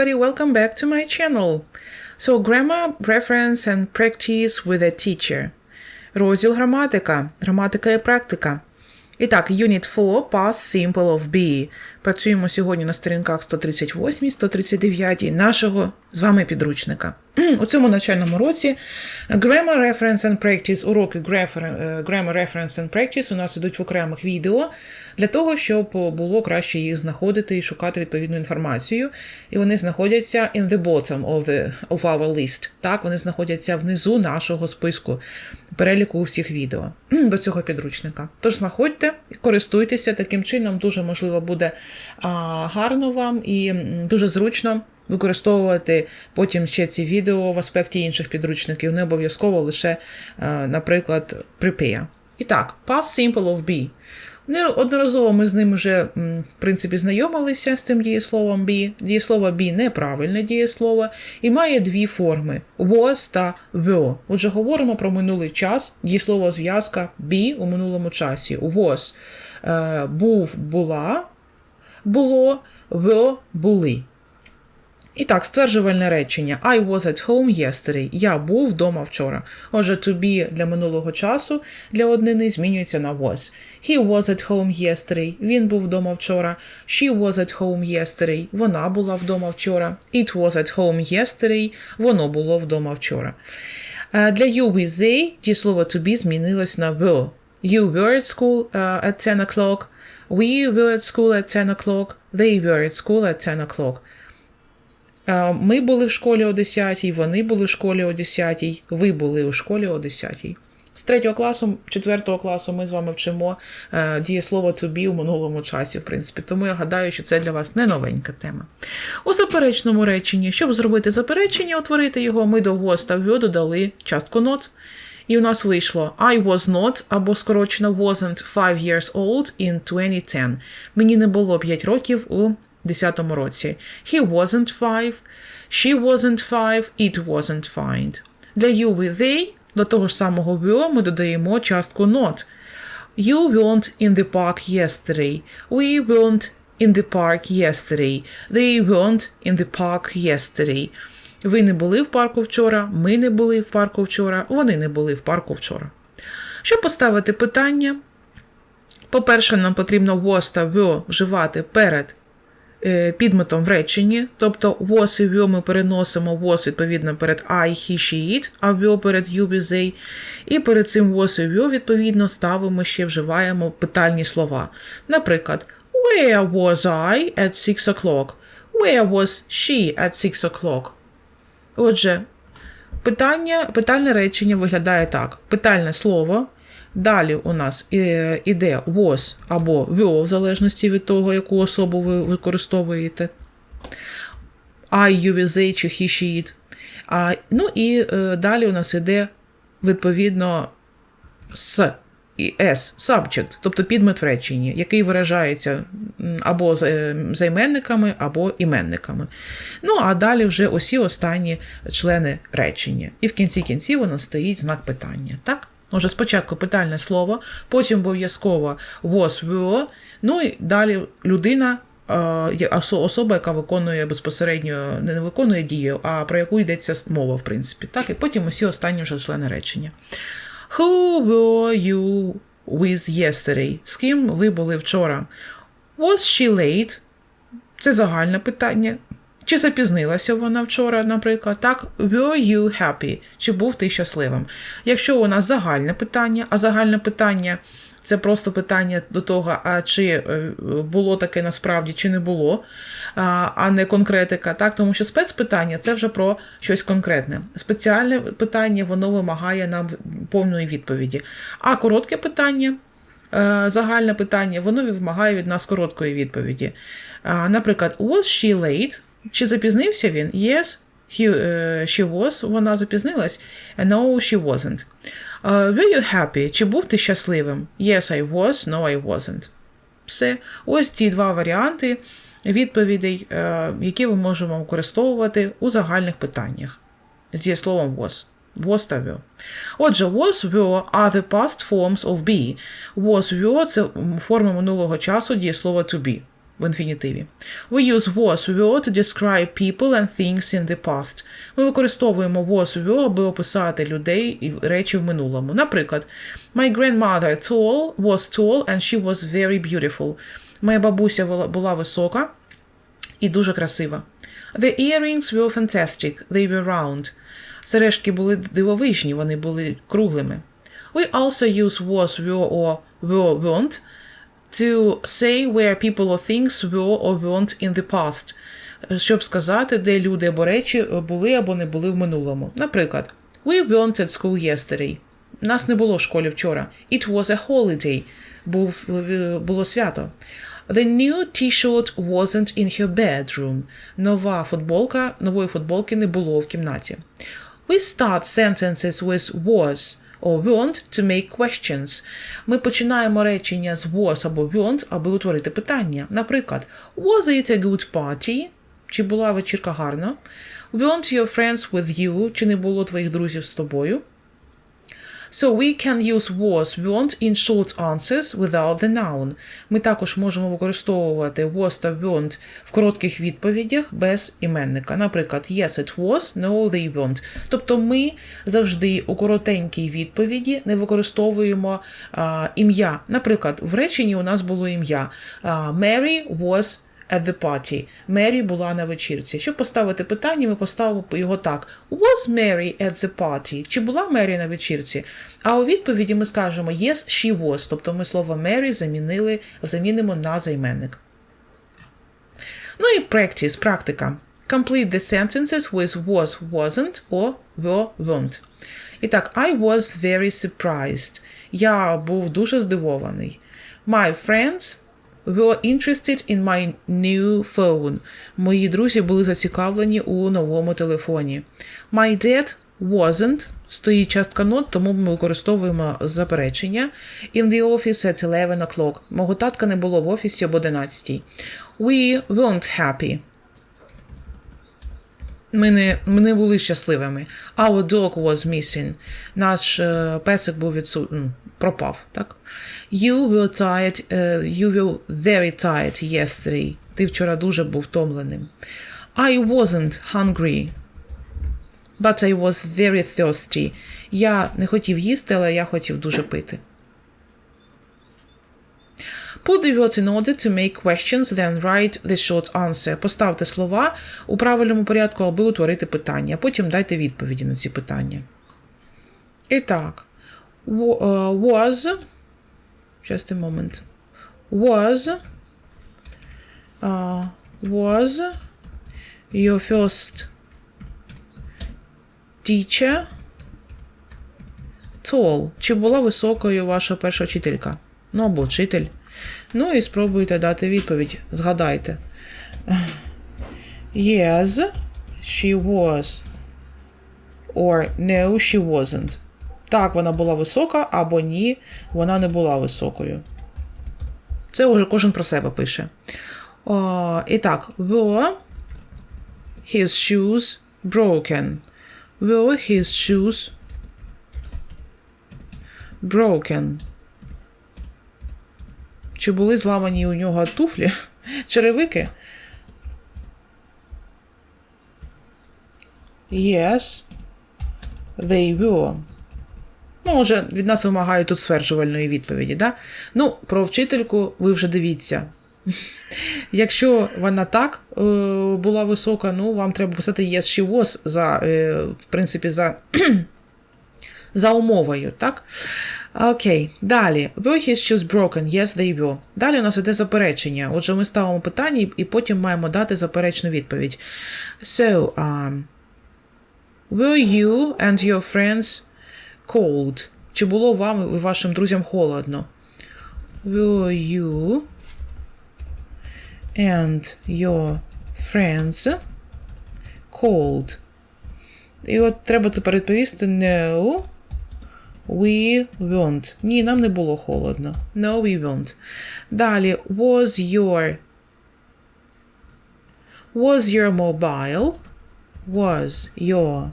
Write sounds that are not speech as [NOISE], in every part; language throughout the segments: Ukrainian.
everybody, welcome back to my channel. So, grammar, reference and practice with a teacher. Розділ граматика, граматика і практика. І так, Unit 4, Past Simple of be. Працюємо сьогодні на сторінках 138, 139 нашого з вами підручника. У цьому навчальному році Grammar Reference and Practice, уроки Grammar Reference and Practice у нас ідуть в окремих відео для того, щоб було краще їх знаходити і шукати відповідну інформацію. І вони знаходяться in the bottom of, the, of our list. Так, вони знаходяться внизу нашого списку переліку усіх відео до цього підручника. Тож знаходьте і користуйтеся таким чином, дуже можливо буде гарно вам і дуже зручно використовувати потім ще ці відео в аспекті інших підручників, не обов'язково лише, наприклад, prepare. І так, past simple of be. Одноразово ми з ним вже, в принципі, знайомилися з цим дієсловом be. Дієслово be неправильне дієслово і має дві форми was та were. Отже, говоримо про минулий час. Дієслово зв'язка be у минулому часі. Was е, був, була, було, were, були. І так, стверджувальне речення I was at home yesterday. Я був вдома вчора. Отже, to be для минулого часу для однини змінюється на was. He was at home yesterday. Він був вдома вчора. She was at home yesterday. Вона була вдома вчора. It was at home yesterday. Воно було вдома вчора. Для you with they дієслово to be змінилось на were. You were at school uh, at 10 o'clock. We were at school at 10 o'clock. They were at school at 10 o'clock. Ми були в школі о 10, вони були в школі о 10, ви були у школі о 10. З 3 класу, 4 класу ми з вами вчимо дієслово to be у минулому часі, в принципі. Тому я гадаю, що це для вас не новенька тема. У заперечному реченні, щоб зробити заперечення, утворити його, ми до was та додали частку not. І у нас вийшло I was not або скорочено wasn't 5 years old in 2010. Мені не було 5 років у 2010 році. He wasn't five, she wasn't five, it wasn't find. Для you with they, до того ж самого were ми додаємо частку not. You weren't in the park yesterday. We weren't in the park yesterday. They weren't in the park yesterday. Ви не були в парку вчора, ми не були в парку вчора, вони не були в парку вчора. Щоб поставити питання, по-перше, нам потрібно was та were вживати перед підметом в реченні, тобто was і were ми переносимо was, відповідно, перед I, he, she, it, а were перед you, with they. І перед цим was і were, відповідно, ставимо ще вживаємо питальні слова. Наприклад, Where was I at 6 o'clock? Where was she at 6 o'clock? Отже, питання, питальне речення виглядає так: питальне слово. Далі у нас іде was або were, в залежності від того, яку особу ви використовуєте. I, you, they, чи he, she, it. А, Ну і е, далі у нас іде, відповідно, с і S, subject, тобто підмет в реченні, який виражається або займенниками, або іменниками. Ну, а далі вже усі останні члени речення. І в кінці кінців у нас стоїть знак питання. Так? Отже, спочатку питальне слово, потім обов'язково was, were, ну і далі людина, особа, яка виконує безпосередньо, не виконує дію, а про яку йдеться мова, в принципі. Так, І потім усі останні вже члени речення. Who were you with yesterday? З ким ви були вчора? Was she late? Це загальне питання. Чи запізнилася вона вчора, наприклад, так, were you happy? Чи був ти щасливим? Якщо у нас загальне питання, а загальне питання це просто питання до того, а чи е, було таке насправді, чи не було, а не конкретика, так, тому що спецпитання це вже про щось конкретне. Спеціальне питання воно вимагає нам повної відповіді. А коротке питання. Е, загальне питання, воно вимагає від нас короткої відповіді. Наприклад, was she late? Чи запізнився він? Yes, he, uh, she was, вона запізнилась. No, she wasn't. Uh, were you happy? Чи був ти щасливим? Yes, I was, no, I wasn't. Все. Ось ті два варіанти відповідей, uh, які ми можемо використовувати у загальних питаннях зі словом was. Was та were. Отже, was were are the past forms of be. Was were – це форма минулого часу дієслова to be. В інфінітиві. We use was were to describe people and things in the past. Ми використовуємо was were, аби описати людей і речі в минулому. Наприклад, My grandmother tall was tall and she was very beautiful. Моя бабуся була- висока і дуже красива. The earrings were fantastic. They were round. Сережки були дивовижні, вони були круглими. We also use was, were or were, weren't to say where people or things were or weren't in the past, щоб сказати, де люди або речі були або не були в минулому. Наприклад, We weren't at school yesterday. Нас не було в школі вчора. It was a holiday. Був, е, було свято. The new t-shirt wasn't in her bedroom. Нова футболка, нової футболки не було в кімнаті. We start sentences with was or won't to make questions. Ми починаємо речення з was або weren't, аби утворити питання. Наприклад, Was it a good party? Чи була вечірка гарна? Weren't your friends with you? Чи не було твоїх друзів з тобою? So we can use was, weren't in short answers without the noun. Ми також можемо використовувати was та weren't в коротких відповідях без іменника. Наприклад, yes, it was, no, they weren't. Тобто ми завжди у коротенькій відповіді не використовуємо ім'я. Наприклад, в реченні у нас було ім'я. Mary was at the party. Мері була на вечірці. Щоб поставити питання, ми поставимо його так: Was Mary at the party? Чи була Мері на вечірці? А у відповіді ми скажемо Yes, she was. Тобто ми слово Mary замінили, замінимо на займенник. Ну і practice, практика. Complete the sentences with was, wasn't or were, weren't. І так, I was very surprised. Я був дуже здивований. My friends were interested in my new phone. Мої друзі були зацікавлені у новому телефоні. My dad wasn't. Стоїть частка not, тому ми використовуємо заперечення. In the office at 11 o'clock. Мого татка не було в офісі об 11. We weren't happy. Ми не, ми не були щасливими. Our dog was missing. Наш е, песик був відсу... пропав, так? You were tired, е, you were very tired yesterday. Ти вчора дуже був втомленим. I wasn't hungry. But I was very thirsty. Я не хотів їсти, але я хотів дуже пити. Put the words in order to make questions, then write the short answer. Поставте слова у правильному порядку, аби утворити питання. Потім дайте відповіді на ці питання. І так. Uh, Was. Just a moment. Was. Uh, was your first teacher tall? Чи була високою ваша перша вчителька? Ну або вчитель. Ну і спробуйте дати відповідь. Згадайте. Yes, she was. Or no, she wasn't. Так, вона була висока, або ні, вона не була високою. Це вже кожен про себе пише. О, і так, were his shoes broken? Were his shoes broken? Чи були зламані у нього туфлі? [LAUGHS] Черевики? Yes, they were. Ну, вже від нас вимагають тут стверджувальної відповіді, да? Ну, про вчительку ви вже дивіться. Якщо вона так е, була висока, ну вам треба писати yes, she was за, е, в принципі, за, за умовою, так? Окей, далі. Were his shoes broken? Yes, they were. Далі у нас іде заперечення. Отже, ми ставимо питання і потім маємо дати заперечну відповідь. So, um, were you and your friends cold? Чи було вам і вашим друзям холодно? Were you and your friends cold? І от треба тепер відповісти no. We weren't. Ні, нам не було холодно. No, we weren't. Далі. Was your Was your mobile? Was your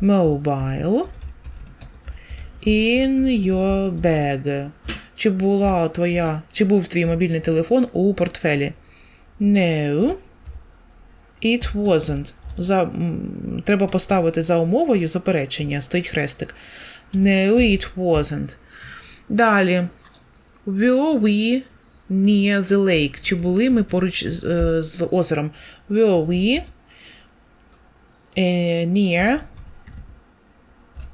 mobile in your bag? Чи була твоя, чи був твій мобільний телефон у портфелі? No, it wasn't. За, треба поставити за умовою заперечення, стоїть хрестик. No, it wasn't. Далі. Were we near the lake? Чи були ми поруч з, е, з озером? Were we е, near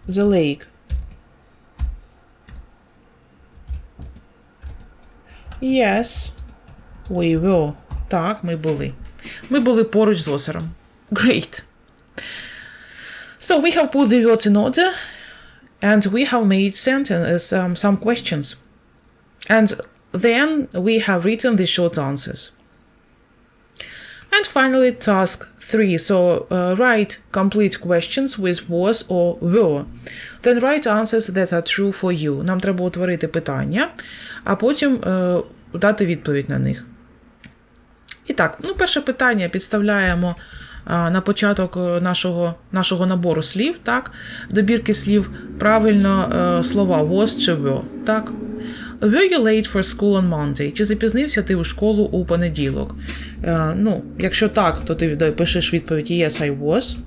the lake? Yes, we were. Так, ми були. Ми були поруч з озером. Great. So we have put the words in order and we have made sentence, um, some questions. And then we have written the short answers. And finally, task three. So uh, write complete questions with was or were. Then write answers that are true for you. Нам треба утворити питання, а потім е, дати відповідь на них. І так, ну, перше питання підставляємо а, на початок е, нашого, нашого набору слів, так? Добірки слів правильно е, слова was чи were, так? Were you late for school on Monday? Чи запізнився ти у школу у понеділок? Е, ну, якщо так, то ти пишеш відповідь Yes, I was.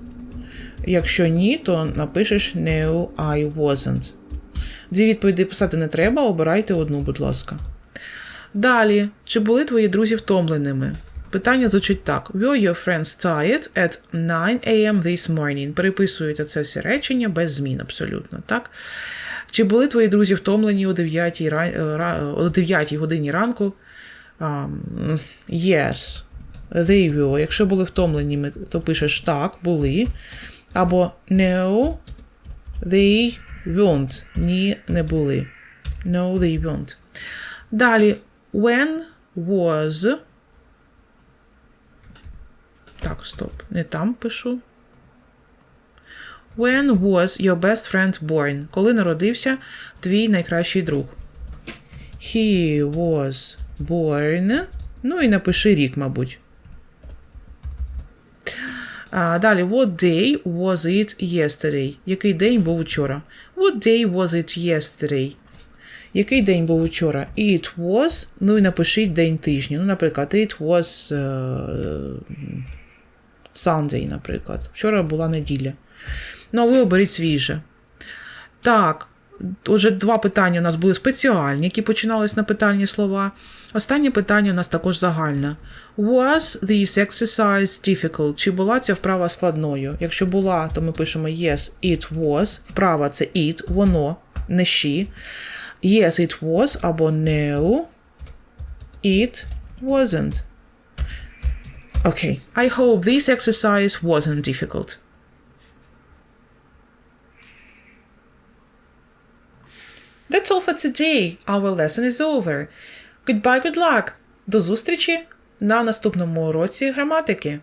Якщо ні, то напишеш No, I wasn't. Дві відповіді писати не треба, обирайте одну, будь ласка. Далі, чи були твої друзі втомленими? Питання звучить так: Were your friends tired at 9 a.m. this morning? Переписуєте це всі речення без змін абсолютно, так? Чи були твої друзі втомлені о 9, ра- е, о 9 годині ранку? Um, yes, they were. Якщо були втомлені, то пишеш так, були. Або no, they weren't. Ні, не були. No, they weren't. Далі, when was. Так, стоп, не там пишу. When was your best friend born? Коли народився твій найкращий друг? He was born. Ну і напиши рік, мабуть. А, далі, what day was it yesterday? Який день був учора? What day was it yesterday? Який день був учора? It was. Ну і напишіть день тижня. Ну, наприклад, it was е, Sunday, наприклад. Вчора була неділя. Ну, а ви оберіть свіже. Так, отже, два питання у нас були спеціальні, які починались на питальні слова. Останнє питання у нас також загальне. Was this exercise difficult? Чи була ця вправа складною? Якщо була, то ми пишемо yes, it was. Вправа це it, воно, не she. Yes, it was або no, it wasn't. Okay, I hope this exercise wasn't difficult. That's all for today. Our lesson is over. Goodbye, good luck. До зустрічі на наступному уроці граматики.